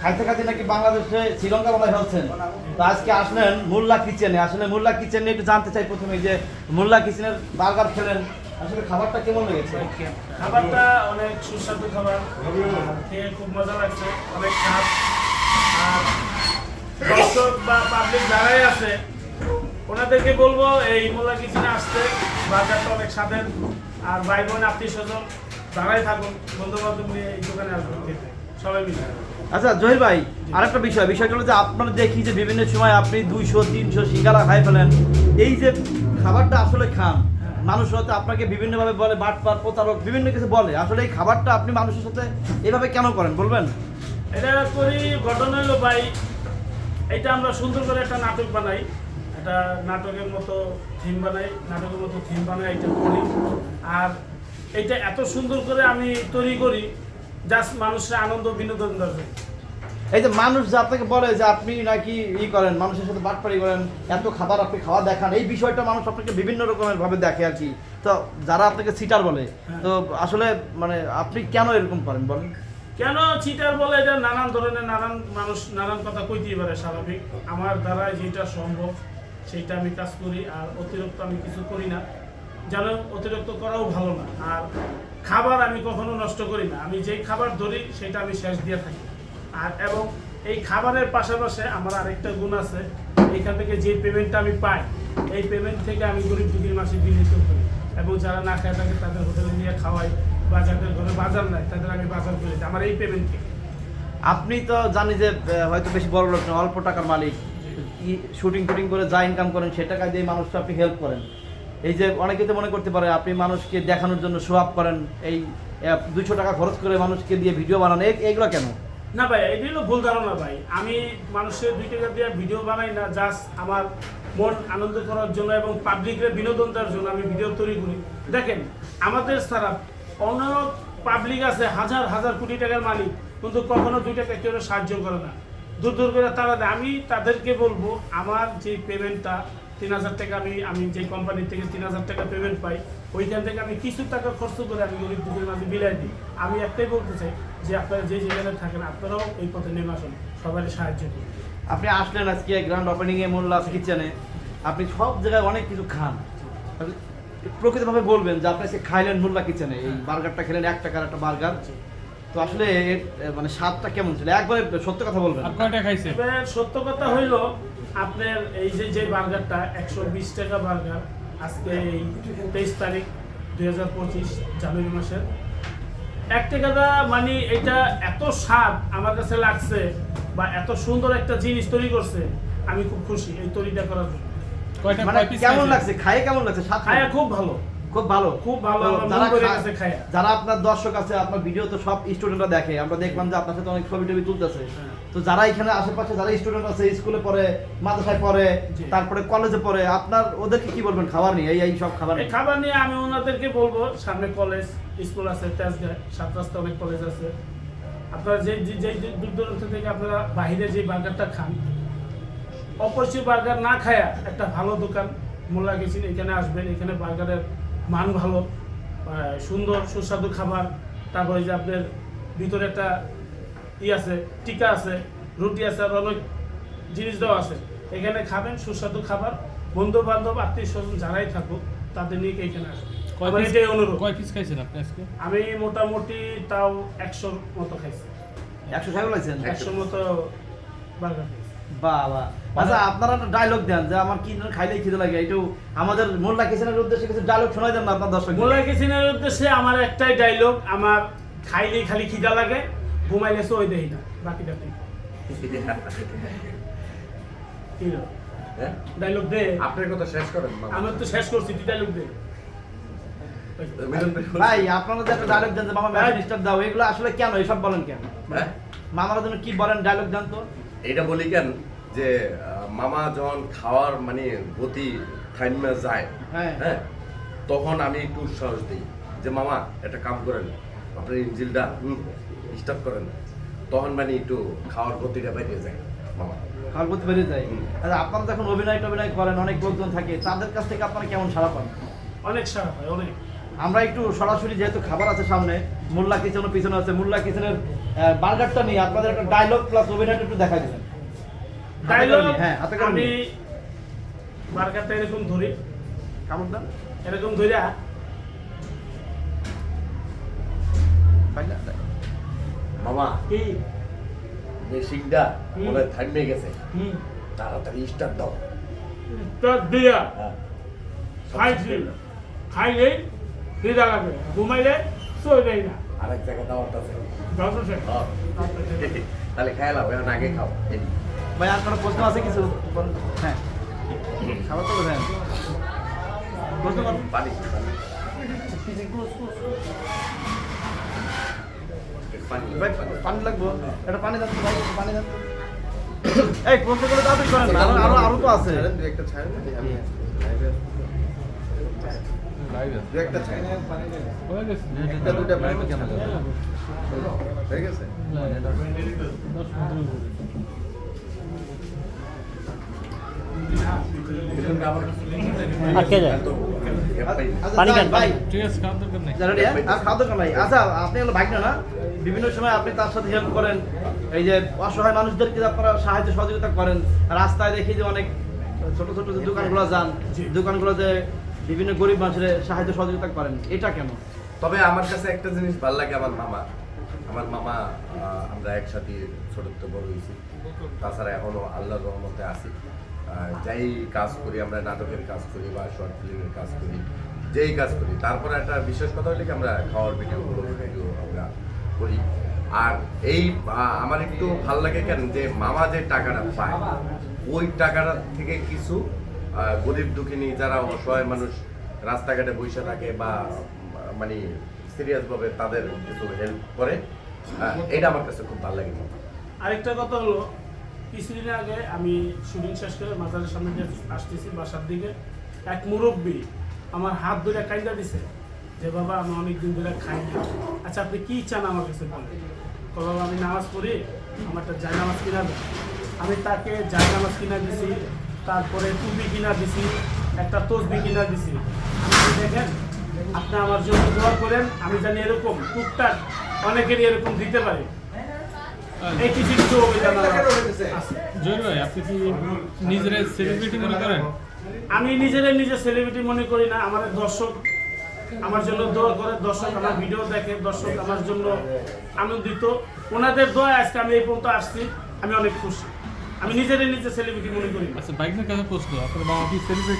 খাইতে খাইতে নাকি বাংলাদেশে শ্রীলঙ্কা বলা ফেলছেন? তো আজকে আসলেন মোল্লা কিচেনে। আসলে মোল্লা কিচেন নিয়ে জানতে চাই প্রথমে যে মোল্লা কিচেনের বার্গার খেলেন। আসলে খাবারটা কেমন লেগেছে? খাবারটা অনেক সুস্বাদু খাবার। খেয়ে খুব মজা লাগছে। অনেক স্বাদ। আর দর্শক বা পাবলিক যারাই আছে, ওনাদেরকে বলব এই মোলা কিচেনে আসতে। বাজারটা অনেক স্বাদের। আর ভাই বোন আত্মীয় স্বজন যারাই থাকুন বন্ধু বান্ধব নিয়ে এই দোকানে আসবেন। খেতে আচ্ছা জহির ভাই আরেকটা বিষয় বিষয়টা হলো যে আপনারা দেখি যে বিভিন্ন সময় আপনি দুইশো তিনশো শিকারা খাই ফেলেন। এই যে খাবারটা আসলে খান মানুষ হয়তো আপনাকে বিভিন্নভাবে বলে বাটপার প্রতারক বিভিন্ন কিছু বলে। আসলে এই খাবারটা আপনি মানুষের সাথে এভাবে কেন করেন বলবেন? এটা করি ঘটনা হলো ভাই এটা আমরা সুন্দর করে একটা নাটক বানাই। একটা নাটকের মতো থিম বানাই নাটকের মতো থিম বানাই এটা করি। আর এটা এত সুন্দর করে আমি তৈরি করি জাস্ট মানুষের আনন্দ বিনোদন দেবে এই যে মানুষ যে আপনাকে বলে যে আপনি নাকি ই করেন মানুষের সাথে বাটপারি করেন এত খাবার আপনি খাওয়া দেখান এই বিষয়টা মানুষ আপনাকে বিভিন্ন রকমের ভাবে দেখে আর কি। তো যারা আপনাকে সিটার বলে হ্যাঁ। তো আসলে মানে আপনি কেন এরকম করেন বলেন? কেন চিটার বলে? এটা নানান ধরনের নানান মানুষ নানান কথা কইতেই পারে স্বাভাবিক। আমার দ্বারা যেটা সম্ভব সেইটা আমি কাজ করি আর অতিরিক্ত আমি কিছু করি না। যেন অতিরিক্ত করাও ভালো না। আর খাবার আমি কখনো নষ্ট করি না। আমি যেই খাবার ধরি সেটা আমি শেষ দিয়ে থাকি। আর এবং এই খাবারের পাশাপাশি আমার আরেকটা গুণ আছে এখান থেকে যে পেমেন্টটা আমি পাই এই পেমেন্ট থেকে আমি গরিব দুঃখীর মাসে বিলিত করি। এবং যারা না খায় থাকে তাদের হোটেলে নিয়ে খাওয়াই বা যাদের ঘরে বাজার নাই তাদের আমি বাজার করে দিই। আমার এই পেমেন্ট থেকে। আপনি তো জানি যে হয়তো বেশি বড় লোক না অল্প টাকার মালিক। শুটিং টুটিং করে যা ইনকাম করেন সে টাকা দিয়ে মানুষকে আপনি হেল্প করেন। এই যে অনেকে তো মনে করতে পারে আপনি মানুষকে দেখানোর জন্য আপ করেন, এই দুশো টাকা খরচ করে মানুষকে দিয়ে ভিডিও বানান এই- এইগুলো কেন? না ভাই এটি হলো ভুল ধারণা ভাই। আমি মানুষের দুই টাকা দিয়ে ভিডিও বানাই না জাস্ট আমার মন আনন্দ করার জন্য এবং পাবলিকের বিনোদন দেওয়ার জন্য আমি ভিডিও তৈরি করি। দেখেন, আমাদের ছাড়া অন্য পাবলিক আছে, হাজার হাজার কোটি টাকার মালিক, কিন্তু কখনো দুই টাকা কেউ সাহায্য করে না। দূর দূর করে তারা আমি তাদেরকে বলব, আমার যে পেমেন্টটা তিন হাজার টাকা আমি আমি যে কোম্পানি থেকে তিন হাজার টাকা পেমেন্ট পাই ওইখান থেকে আমি কিছু টাকা খরচ করে আমি গরিব দুঃখের মাঝে বিলাই দিই। আমি একটাই বলতে চাই যে আপনারা যে যেখানে থাকেন আপনারাও এই পথে নেমে আসুন সবাই সাহায্য করুন। আপনি আসলেন আজকে গ্র্যান্ড ওপেনিং এ মোল্লাস কিচেনে আপনি সব জায়গায় অনেক কিছু খান। প্রকৃতভাবে বলবেন যে আপনি সে খাইলেন মোল্লা কিচেনে এই বার্গারটা খেলেন এক টাকার একটা বার্গার তো আসলে মানে স্বাদটা কেমন ছিল? একবারে সত্য কথা বলবেন। আর কয়টা খাইছে সত্য কথা হইল আপনার এই যে যে বার্গারটা একশো বিশ টাকা বার্গার আজকে এই তেইশ তারিখ দুই হাজার পঁচিশ জানুয়ারি মাসের। এক টাকাটা মানে এটা এত স্বাদ আমার কাছে লাগছে বা এত সুন্দর একটা জিনিস তৈরি করছে আমি খুব খুশি এই তৈরিটা করার জন্য। কয়টা মানে কেমন লাগছে? খায়ে কেমন লাগছে? স্বাদ খায়া? খুব ভালো। খুব ভালো। খুব ভালো, যারা। যারা আপনার দর্শক আছে আপনার ভিডিও তো সব স্টুডেন্টরা দেখে। আমরা দেখলাম যে আপনার সাথে অনেক ছবি টবি তুলতেছে। হ্যাঁ। তো যারা এখানে আশেপাশে যারা স্টুডেন্ট আছে স্কুলে পড়ে মাদ্রাসায় পড়ে তারপরে কলেজে পড়ে আপনার ওদেরকে কি বলবেন খাবার নিয়ে? এই সব খাবার নিয়ে। খাবার নিয়ে আমি ওনাদেরকে বলব সামনে কলেজ স্কুল আছে তেজগাঁ সাত রাস্তা অনেক কলেজ আছে। আপনারা যে যে- দূর দূরান্ত থেকে আপনারা বাইরে যে বার্গারটা খান অপরিচিত বার্গার না খায়া একটা ভালো দোকান মোল্লা গেছেন এখানে আসবেন এখানে বার্গারের মান ভালো সুন্দর সুস্বাদু খাবার। তারপরে যে আপনার ভিতরে একটা ই আছে টিকা আছে রুটি আছে আর অনেক জিনিস দেওয়া আছে। এখানে খাবেন সুস্বাদু খাবার। বন্ধু বান্ধব আত্মীয় স্বজন যারাই থাকুক তাদের নিয়ে এখানে এটাই অনুরোধ। কয় পিস খাইছেন আপনি আজকে? আমি মোটামুটি তাও একশোর মতো খাইছি। একশো সাহেব লাগছেন একশোর মতো বার্গার। বাবা। আচ্ছা আপনারা একটা ডায়লগ দেন যে আমার কি যেন খাইলেই খিদে লাগে। আমাদের মোল্লা কিচেনের উদ্দেশ্যে কিছু ডায়লগ শোনাই দেন না আপনার দর্শক মোলা কিচেনের উদ্দেশ্যে আমার একটাই ডায়লগ আমার খাইলেই খালি খিদা লাগে ঘুমাইলে সই দেই না বাকিটা তুই হ্যাঁ? ডায়লগ দে। আপনার কথা শেষ করেন। আমি তো শেষ করছি তুই ডায়লগ দে। ভাই আপনারা যে একটা ডায়লগ দেন যে মামা ম্যাচ ডিস্টার্ব দাও এগুলো আসলে কেন? এসব বলেন কেন? হ্যাঁ? মামারা জন্য কি বলেন ডায়লগ দেন তো। এইটা বলি কেন? যে মামা যখন খাওয়ার মানে গতি থাইমে যায় হ্যাঁ। হ্যাঁ তখন আমি একটু উৎসাহ দিই যে মামা একটা কাম করেন আপনার ইঞ্জিলটা স্টার্ট করেন। তখন মানে একটু খাওয়ার গতিটা বেরিয়ে যায় মামা। খাবার করতে পেরে যায়। আচ্ছা আপনারা যখন অভিনয় টভিনয় করেন অনেক লোকজন থাকে তাদের কাছ থেকে আপনারা কেমন সাড়া পান? অনেক সারা হয় অনেক। আমরা একটু সরাসরি যেহেতু খাবার আছে সামনে মোল্লা কিচেনের পিছনে আছে মোল্লা কিচেনের বার্গারটা নিয়ে আপনাদের একটা ডায়লগ প্লাস অভিনয়টা একটু দেখা ডায়লগ হ্যাঁ আমি নিয়ে। এরকম ধরি। কামড় দেন এরকম ধরিয়া মামা কি? মেশিনটা মনে থামিয়ে গেছে তাড়াতাড়ি স্টার্ট দাও। দিয়া। হ্যাঁ। খাইছি খিদা ঘুমাইলে না। আরেক জায়গায় দাওয়াত আছে। হ্যাঁ। তাহলে খাইলাম এখন আগে খাও এই। ভাই আর কোনো প্রশ্ন আছে কিছু? হ্যাঁ। খাবার তো দেন প্রশ্ন করুন পানি। লাগবো। এটা পানি ভাই পানি এই প্রশ্ন করে তাড়াতাড়ি করেন। না আরও আরও আরও তো আছে। একটা ছাড়েন না আমি একটা দুটা হয়ে আটকে যায়। না। আচ্ছা, পানি। যান, খান, ভাই পানি। যারা রে, আর খাদ্য খান ভাই আচ্ছা আপনি হলো ভাগ্য না? বিভিন্ন সময় আপনি তার সাথে হেল্প করেন। এই যে অসহায় মানুষদেরকে আপনারা সাহায্য সহযোগিতা করেন। রাস্তায় দেখি যে অনেক ছোট ছোট যে দোকানগুলো যান। দোকানগুলোতে বিভিন্ন গরিব মানুষের সাহায্য সহযোগিতা করেন। এটা কেন? তবে আমার কাছে একটা জিনিস ভালো লাগে আমার মামা। আমার মামা আমরা একসাথে ছোট বড় হয়েছি। তাছাড়া এখনও আল্লাহর রহমতে আছি। যাই কাজ করি, আমরা নাটকের কাজ করি বা শর্ট ফিল্মের কাজ করি, যেই কাজ করি, তারপরে একটা বিশেষ কথা হলে কি, আমরা খাওয়ার ভিডিও ভিডিও আমরা করি। আর এই আমার একটু ভালো লাগে কেন, যে মামা যে টাকাটা পায়, ওই টাকাটা থেকে কিছু গরিব দুঃখিনী যারা অসহায় মানুষ রাস্তাঘাটে বসে থাকে বা মানে সিরিয়াসভাবে তাদের কিছু হেল্প করে এটা আমার কাছে খুব ভালো লাগে। আরেকটা কথা হলো কিছুদিন আগে আমি শুটিং শেষ করে মাজারের সামনে দিয়ে আসতেছি বাসার দিকে। এক মুরব্বী আমার হাত ধরে কাইন্দা দিছে যে বাবা আমি অনেকদিন ধরে খাই না আচ্ছা আপনি কি চান আমার কাছে বলেন? বাবা আমি নামাজ পড়ি আমার একটা জায় নামাজ কিনা আমি তাকে জায় নামাজ কিনা দিছি তারপরে টুপি কিনা দিছি একটা তসবি কিনা দিছি। বলি, দেখেন আপনি আমার জন্য দোয়া করেন আমি জানি এরকম টুকটাক অনেকেরই এরকম দিতে পারি। আমি নিজেরাই নিজে সেলিব্রিটি মনে করি না আমার দর্শক আমার জন্য দোয়া করে দর্শক আমার ভিডিও দেখে দর্শক আমার জন্য আনন্দিত। ওনাদের দোয়া আজকে আমি এই পর্যন্ত আসছি আমি অনেক খুশি। আমি নিজেরাই নিজে সেলিব্রিটি মনে করি আচ্ছা বাইকের কাছে প্রশ্ন আপনার বাবা কি সেলিব্রিটি